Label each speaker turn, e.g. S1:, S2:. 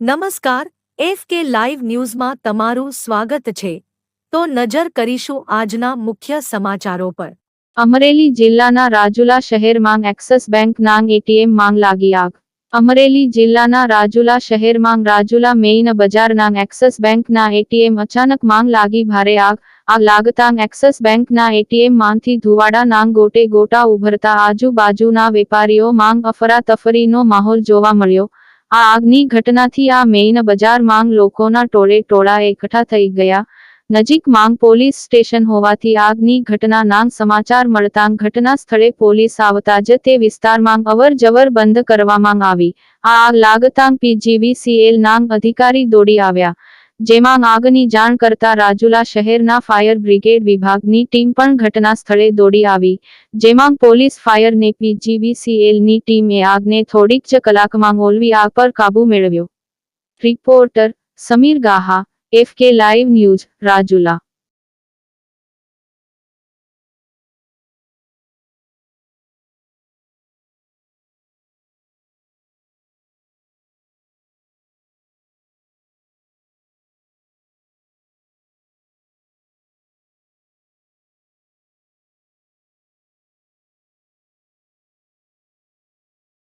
S1: નમસ્કાર, F K live ન્યૂઝમાં તમારું સ્વાગત છે. તો નજર કરીશું આજના મુખ્ય સમાચારો પર.
S2: અમરેલી જિલ્લાના રાજુલા શહેરમાં એક્સિસ બેંક નાંગ એટીએમ માંગ લાગી આગ. અમરેલી જિલ્લાના રાજુલા શહેરમાં રાજુલા મેઇન બજારના એક્સિસ બેંકના એટીએમ અચાનક માંગ લાગી ભારે આગ. આગ લાગતાં એક્સિસ બેંકના એટીએમમાંથી ધુવાડા નાંગ ગોટે ગોટા ઉભરતા આજુબાજુના વેપારીઓ માંગ અફરાતફરીનો માહોલ જોવા મળ્યો. આ આગની ઘટનાથી આ મેઇન બજાર માંગ લોકોના ટોળે ટોળા એકઠા થઈ ગયા. નજીક માંગ પોલીસ સ્ટેશન હોવાથી આગની ઘટના નાંગ સમાચાર મળતા ઘટના સ્થળે પોલીસ આવતા જ તે વિસ્તારમાં અવર જવર બંધ કરવામાં આવી. આ આગ લાગતાં પીજીવીસીએલ નામ અધિકારી દોડી આવ્યા. જેમાં આગની જાણ કરતા રાજુલા શહેરના ફાયર બ્રિગેડ વિભાગની ટીમ પણ ઘટના સ્થળે દોડી આવી, જેમાં પોલીસ, ફાયર ને પીજીવીસીએલની ટીમે આગને થોડીક જ કલાકમાં ઓલવી આગ પર કાબુ મેળવ્યો. Reporter, Samir Gaha, F K live news, Rajula.